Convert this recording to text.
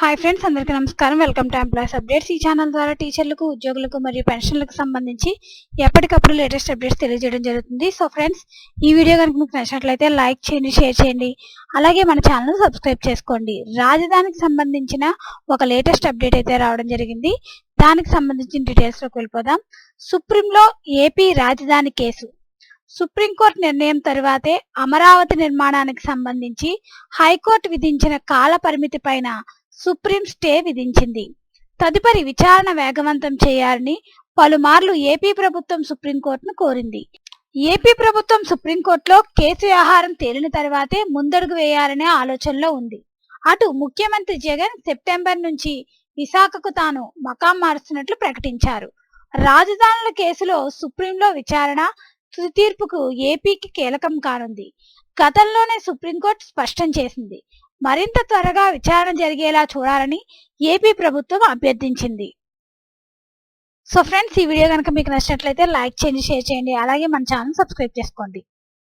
Hi friends అందరికీ నమస్కారం. Welcome to employees updates ఈ ఛానల్ ద్వారా టీచర్లకు ఉద్యోగులకు మరియు పెన్షన్లకు సంబంధించి ఎప్పటికప్పుడు లేటెస్ట్ అప్డేట్స్ తెలియజేయడం జరుగుతుంది. సో ఫ్రెండ్స్ ఈ వీడియో కనుక మీకు నచ్చినట్లయితే లైక్ చేయండి షేర్ చేయండి. అలాగే మన ఛానల్ సబ్స్క్రైబ్ చేసుకోండి. రాజధానికి సంబంధించిన ఒక లేటెస్ట్ అప్డేట్ అయితే రావడం జరిగింది. దానికి సంబంధించిన డీటెయిల్స్లోకి వెళ్ళిపోదాం. సుప్రీంలో ఏపీ రాజధాని కేసు. సుప్రీంకోర్టు నిర్ణయం తరువాతే అమరావతి నిర్మాణానికి సంబంధించి హైకోర్టు విధించిన కాల పరిమితి పైన సుప్రీం స్టే విధించింది. తదుపరి విచారణ వేగవంతం చేయాలని పలుమార్లు ఏపీ ప్రభుత్వం సుప్రీంకోర్టును కోరింది. ఏపీ ప్రభుత్వం సుప్రీంకోర్టులో కేసు వ్యవహారం తేలిన తర్వాతే ముందడుగు వేయాలనే ఆలోచనలో ఉంది. అటు ముఖ్యమంత్రి జగన్ సెప్టెంబర్ నుంచి విశాఖకు తాను మకాం మారుస్తున్నట్లు ప్రకటించారు. రాజధానుల కేసులో సుప్రీంలో విచారణ తుది తీర్పుకు ఏపీకి కీలకం కానుంది. గతంలోనే సుప్రీంకోర్టు స్పష్టం చేసింది. మరింత త్వరగా విచారణ జరిగేలా చూడాలని ఏపీ ప్రభుత్వం అభ్యర్థించింది. సో ఫ్రెండ్స్ ఈ వీడియో కనుక మీకు నచ్చినట్లయితే లైక్ చేయండి షేర్ చేయండి అలాగే మన ఛానల్ సబ్స్క్రైబ్ చేసుకోండి.